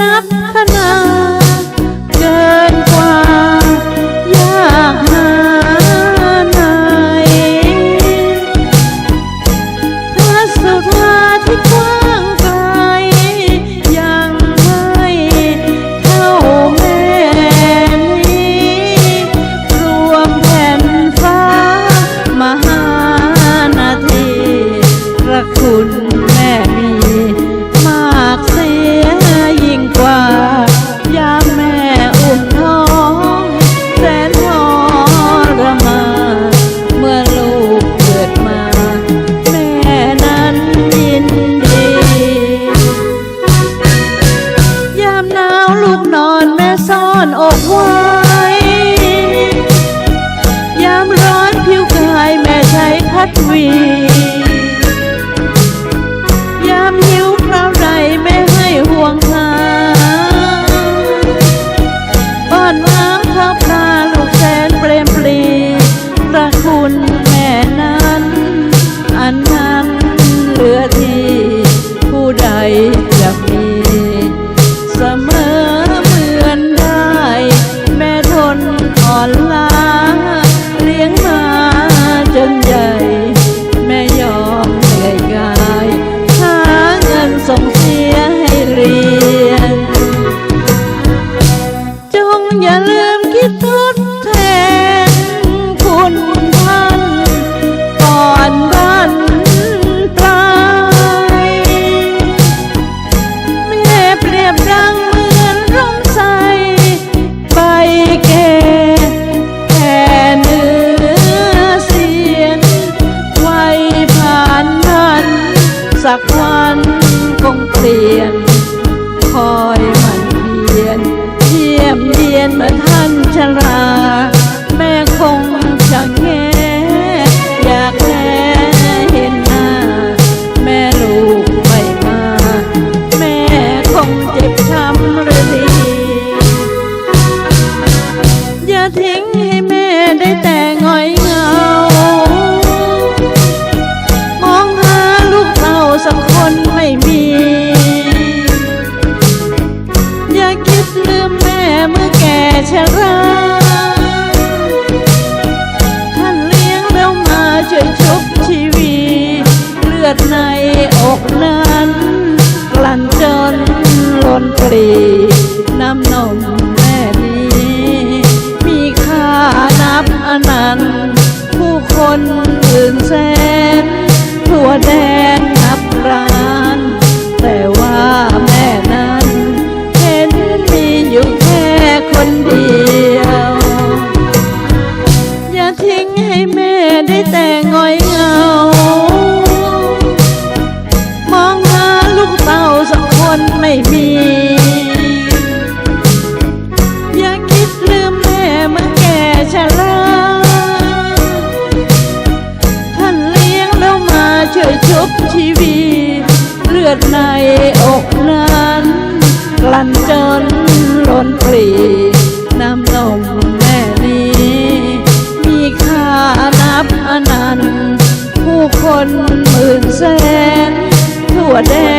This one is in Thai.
นับขณะเกินกว่ายากหาไหนพระสุธาที่กว้างไกลยังไม่เท่าแม่นี้รวมแผ่นฟ้ามหานาทีพระคุณ อย่าลืมคิดทดแทนคุณท่านก่อนบ้านปลายแม่เปรียบดังเหมือนร่มใสใบแก่แค่เนื้อเสียนไว้ผ่านมันสักวันคงเปลี่ยนคอย ชราท่านเลี้ยงเรามาช่วยชุบชีวีเลือดในอกนั้นกลั่นจนล้นปรีน้ำนม ได้แต่งอยเหงา มองหาลูกเต่าสักคนไม่มี อย่าคิดลืมแม่เมื่อแก่ชราท่านเลี้ยงเรามาช่วยชุบชีวีเลือดในอกนั้น กลั่นจนล้นปรีน้ำนม นหมื่นแสนทั่วแดน